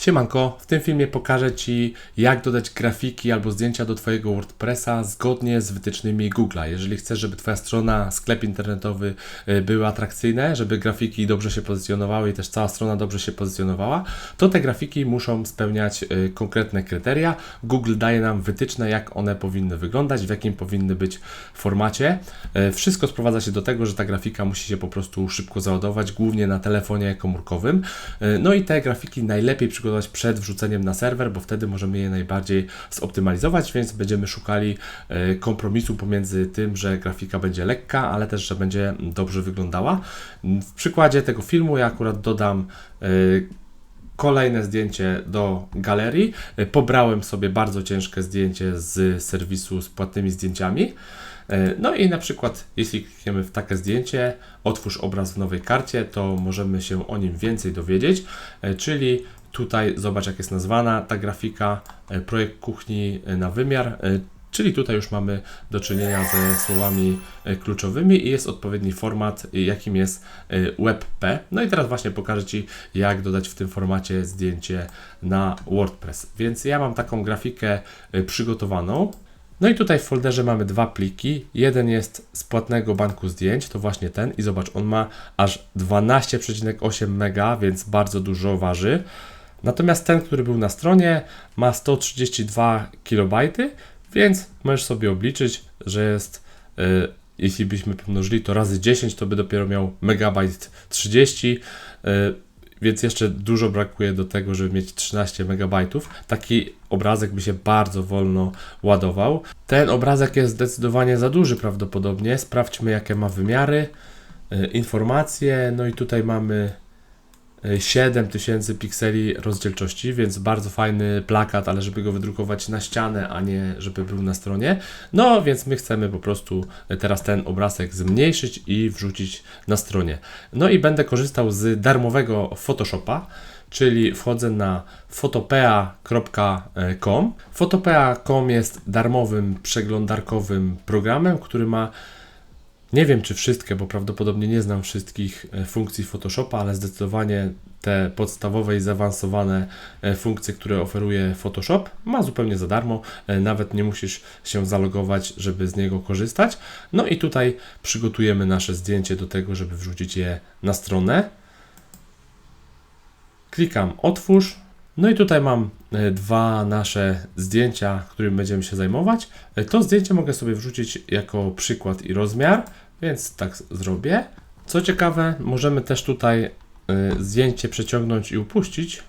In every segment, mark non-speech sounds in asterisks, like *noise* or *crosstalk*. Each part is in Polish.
Siemanko, w tym filmie pokażę Ci jak dodać grafiki albo zdjęcia do Twojego WordPressa zgodnie z wytycznymi Google'a. Jeżeli chcesz, żeby Twoja strona, sklep internetowy y, były atrakcyjne, żeby grafiki dobrze się pozycjonowały i też cała strona dobrze się pozycjonowała, to te grafiki muszą spełniać y, konkretne kryteria. Google daje nam wytyczne, jak one powinny wyglądać, w jakim powinny być formacie. Y, wszystko sprowadza się do tego, że ta grafika musi się po prostu szybko załadować, głównie na telefonie komórkowym. No i te grafiki najlepiej przygotować przed wrzuceniem na serwer, bo wtedy możemy je najbardziej zoptymalizować, więc będziemy szukali e, kompromisu pomiędzy tym, że grafika będzie lekka, ale też, że będzie dobrze wyglądała. W przykładzie tego filmu ja akurat dodam e, kolejne zdjęcie do galerii. E, pobrałem sobie bardzo ciężkie zdjęcie z serwisu z płatnymi zdjęciami. No i na przykład, jeśli klikniemy w takie zdjęcie, otwórz obraz w nowej karcie, to możemy się o nim więcej dowiedzieć, czyli Tutaj zobacz, jak jest nazwana ta grafika, e, projekt kuchni e, na wymiar, e, czyli tutaj już mamy do czynienia ze słowami kluczowymi i jest odpowiedni format, jakim jest WebP. No i teraz właśnie pokażę Ci, jak dodać w tym formacie zdjęcie na WordPress. Więc ja mam taką grafikę przygotowaną. No i tutaj w folderze mamy dwa pliki. Jeden jest z płatnego banku zdjęć, to właśnie ten i zobacz, on ma aż 12,8 MB, więc bardzo dużo waży. Natomiast ten, który był na stronie, ma 132 KB, więc możesz sobie obliczyć, że jest, y, jeśli byśmy pomnożyli to razy 10, to by dopiero miał megabajt 30, y, więc jeszcze dużo brakuje do tego, żeby mieć 13 megabajtów. Taki obrazek by się bardzo wolno ładował. Ten obrazek jest zdecydowanie za duży prawdopodobnie. Sprawdźmy, jakie ma wymiary, y, informacje. No i tutaj mamy 7000 pikseli rozdzielczości, więc bardzo fajny plakat, ale żeby go wydrukować na ścianę, a nie żeby był na stronie. No więc my chcemy po prostu teraz ten obrazek zmniejszyć i wrzucić na stronie. No i będę korzystał z darmowego Photoshopa czyli wchodzę na photopea.com. Photopea.com jest darmowym przeglądarkowym programem, który ma nie wiem, czy wszystkie, bo prawdopodobnie nie znam wszystkich e, funkcji Photoshopa, ale zdecydowanie te podstawowe i zaawansowane e, funkcje, które oferuje Photoshop, ma zupełnie za darmo. E, nawet nie musisz się zalogować, żeby z niego korzystać. No i tutaj przygotujemy nasze zdjęcie do tego, żeby wrzucić je na stronę. Klikam otwórz. No i tutaj mam dwa nasze zdjęcia, którym będziemy się zajmować. To zdjęcie mogę sobie wrzucić jako przykład i rozmiar. Więc tak zrobię. Co ciekawe, możemy też tutaj y, zdjęcie przeciągnąć i upuścić.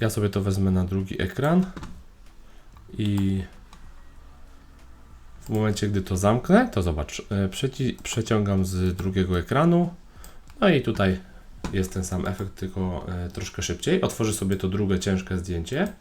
Ja sobie to wezmę na drugi ekran i w momencie, gdy to zamknę, to zobacz, y, przeciągam z drugiego ekranu. No i tutaj jest ten sam efekt, tylko y, troszkę szybciej. Otworzę sobie to drugie ciężkie zdjęcie.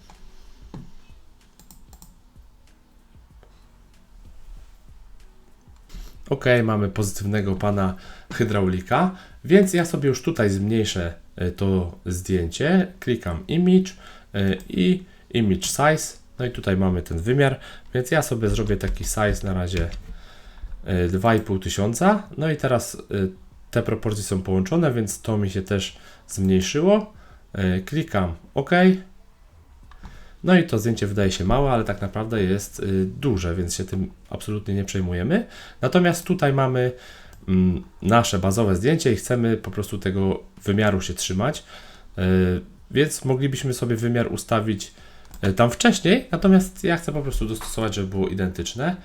Ok, mamy pozytywnego pana hydraulika, więc ja sobie już tutaj zmniejszę e, to zdjęcie, klikam image e, i image size, no i tutaj mamy ten wymiar, więc ja sobie zrobię taki size na razie 2500, e, no i teraz te proporcje są połączone, więc to mi się też zmniejszyło. Klikam OK. No i to zdjęcie wydaje się małe, ale tak naprawdę jest y, duże, więc się tym absolutnie nie przejmujemy. Natomiast tutaj mamy mm, nasze bazowe zdjęcie i chcemy po prostu tego wymiaru się trzymać, y, więc moglibyśmy sobie wymiar ustawić y, tam wcześniej, natomiast ja chcę po prostu dostosować, żeby było identyczne.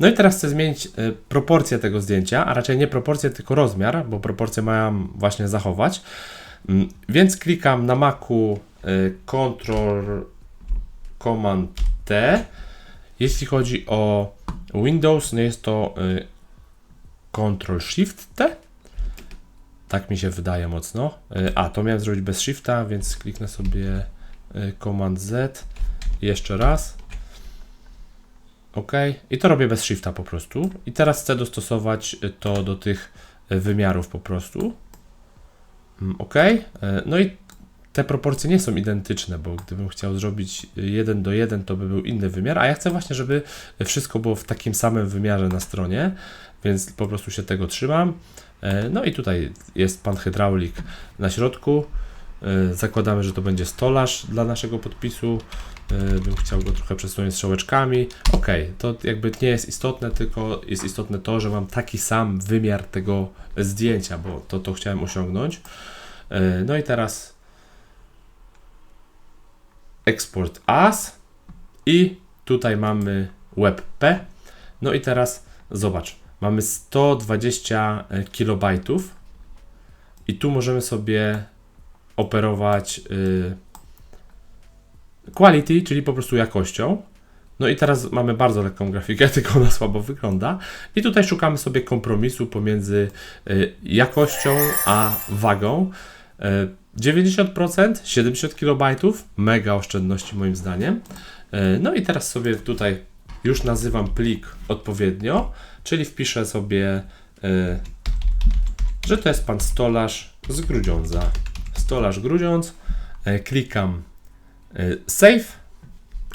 No i teraz chcę zmienić proporcję tego zdjęcia, a raczej nie proporcję, tylko rozmiar, bo proporcję mają właśnie zachować. Mm, więc klikam na Macu Ctrl Command T. Jeśli chodzi o Windows, no jest to y, Ctrl Shift T. Tak mi się wydaje mocno. Y, a, to miałem zrobić bez Shifta, więc kliknę sobie y, Command Z. Jeszcze raz. OK. I to robię bez Shifta po prostu. I teraz chcę dostosować to do tych wymiarów po prostu. Mm, OK. No i te proporcje nie są identyczne, bo gdybym chciał zrobić 1 do 1, to by był inny wymiar, a ja chcę właśnie, żeby wszystko było w takim samym wymiarze na stronie, więc po prostu się tego trzymam. No i tutaj jest pan hydraulik na środku. E, Zakładamy, że to będzie stolarz dla naszego podpisu. E, Bym chciał go trochę przesunąć strzałeczkami. Ok, to jakby nie jest istotne, tylko jest istotne to, że mam taki sam wymiar tego zdjęcia, bo to, to chciałem osiągnąć. E, No i teraz export as i tutaj mamy WebP. No i teraz zobacz, mamy 120 kilobajtów i tu możemy sobie operować y, quality, czyli po prostu jakością. No i teraz mamy bardzo lekką grafikę, *laughs* tylko ona słabo wygląda. I tutaj szukamy sobie kompromisu pomiędzy y, jakością a wagą. Y, 90%, 70 KB, mega oszczędności moim zdaniem. Y, No i teraz sobie tutaj już nazywam plik odpowiednio, czyli wpiszę sobie, że to jest pan stolarz z Grudziądza. Stolarz Grudziądz, y, klikam y, save.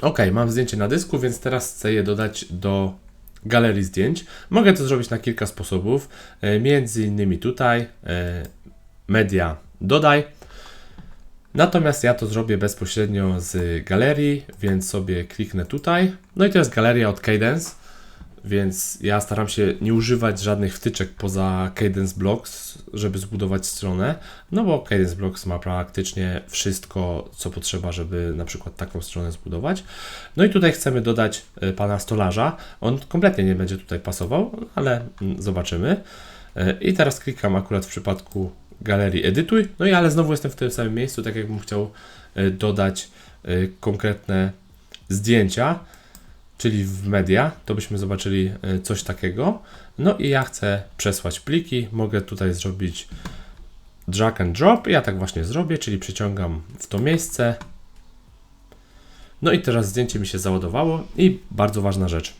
Ok, mam zdjęcie na dysku, więc teraz chcę je dodać do galerii zdjęć. Mogę to zrobić na kilka sposobów, y, między innymi tutaj, media dodaj. Natomiast ja to zrobię bezpośrednio z galerii, więc sobie kliknę tutaj. No i to jest galeria od Cadence, więc ja staram się nie używać żadnych wtyczek poza Cadence Blocks, żeby zbudować stronę, no bo Cadence Blocks ma praktycznie wszystko, co potrzeba, żeby na przykład taką stronę zbudować. No i tutaj chcemy dodać y, pana stolarza. On kompletnie nie będzie tutaj pasował, ale mm, zobaczymy. Y, I teraz klikam akurat w przypadku galerii edytuj. No i ale znowu jestem w tym samym miejscu, tak jakbym chciał y, dodać konkretne zdjęcia, czyli w media, to byśmy zobaczyli y, coś takiego. No i ja chcę przesłać pliki, mogę tutaj zrobić drag and drop. Ja tak właśnie zrobię, czyli przyciągam w to miejsce. No i teraz zdjęcie mi się załadowało i bardzo ważna rzecz.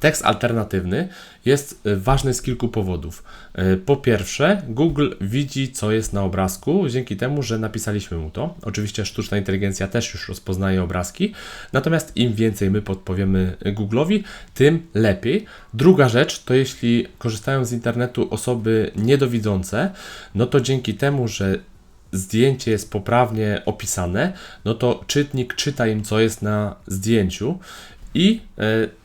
Tekst alternatywny jest y, ważny z kilku powodów. Y, Po pierwsze, Google widzi, co jest na obrazku, dzięki temu, że napisaliśmy mu to. Oczywiście sztuczna inteligencja też już rozpoznaje obrazki, natomiast im więcej my podpowiemy Google'owi, tym lepiej. Druga rzecz to jeśli korzystają z internetu osoby niedowidzące, no to dzięki temu, że zdjęcie jest poprawnie opisane, no to czytnik czyta im, co jest na zdjęciu i y,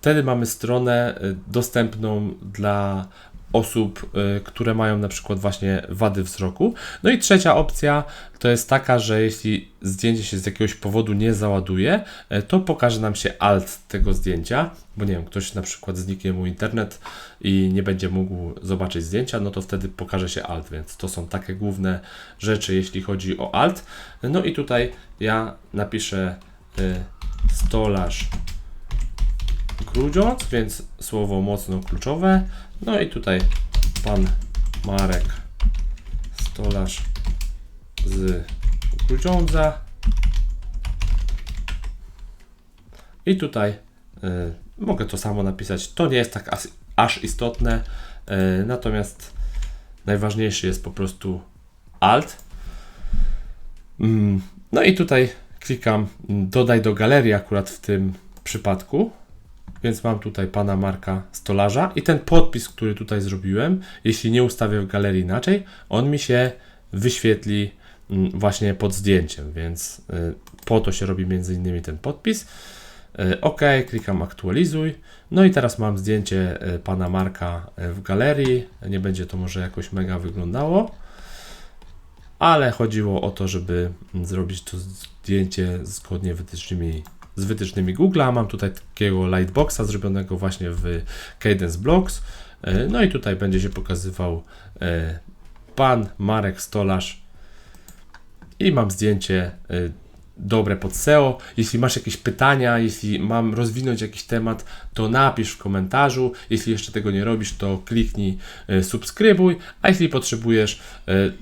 wtedy mamy stronę y, dostępną dla osób, y, które mają na przykład właśnie wady wzroku. No i trzecia opcja to jest taka, że jeśli zdjęcie się z jakiegoś powodu nie załaduje, y, to pokaże nam się alt tego zdjęcia, bo nie wiem, ktoś na przykład zniknie mu internet i nie będzie mógł zobaczyć zdjęcia, no to wtedy pokaże się alt, więc to są takie główne rzeczy, jeśli chodzi o alt. No i tutaj ja napiszę stolarz Grudziądz, więc słowo mocno kluczowe. No i tutaj pan Marek Stolarz z Grudziądza. I tutaj y, mogę to samo napisać. To nie jest tak as, aż istotne, y, natomiast najważniejszy jest po prostu Alt. Mm, no i tutaj klikam dodaj do galerii akurat w tym przypadku. Więc mam tutaj pana Marka Stolarza i ten podpis, który tutaj zrobiłem, jeśli nie ustawię w galerii inaczej, on mi się wyświetli mm, właśnie pod zdjęciem, więc y, po to się robi między innymi ten podpis. Y, OK, klikam aktualizuj. No i teraz mam zdjęcie y, pana Marka w galerii. Nie będzie to może jakoś mega wyglądało, ale chodziło o to, żeby mm, zrobić to zdjęcie zgodnie wytycznymi z wytycznymi Google'a. Mam tutaj takiego lightboxa zrobionego właśnie w Cadence Blocks. E, No i tutaj będzie się pokazywał e, pan Marek Stolarz i mam zdjęcie e, dobre pod SEO. Jeśli masz jakieś pytania, jeśli mam rozwinąć jakiś temat, to napisz w komentarzu. Jeśli jeszcze tego nie robisz, to kliknij subskrybuj, a jeśli potrzebujesz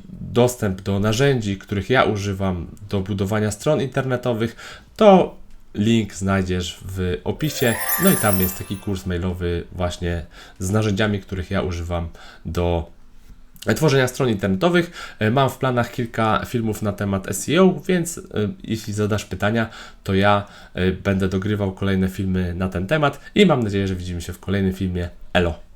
dostęp do narzędzi, których ja używam do budowania stron internetowych, to link znajdziesz w opisie. No i tam jest taki kurs mailowy właśnie z narzędziami, których ja używam do tworzenia stron internetowych. E, Mam w planach kilka filmów na temat SEO, więc e, jeśli zadasz pytania, to ja e, będę dogrywał kolejne filmy na ten temat i mam nadzieję, że widzimy się w kolejnym filmie. Elo!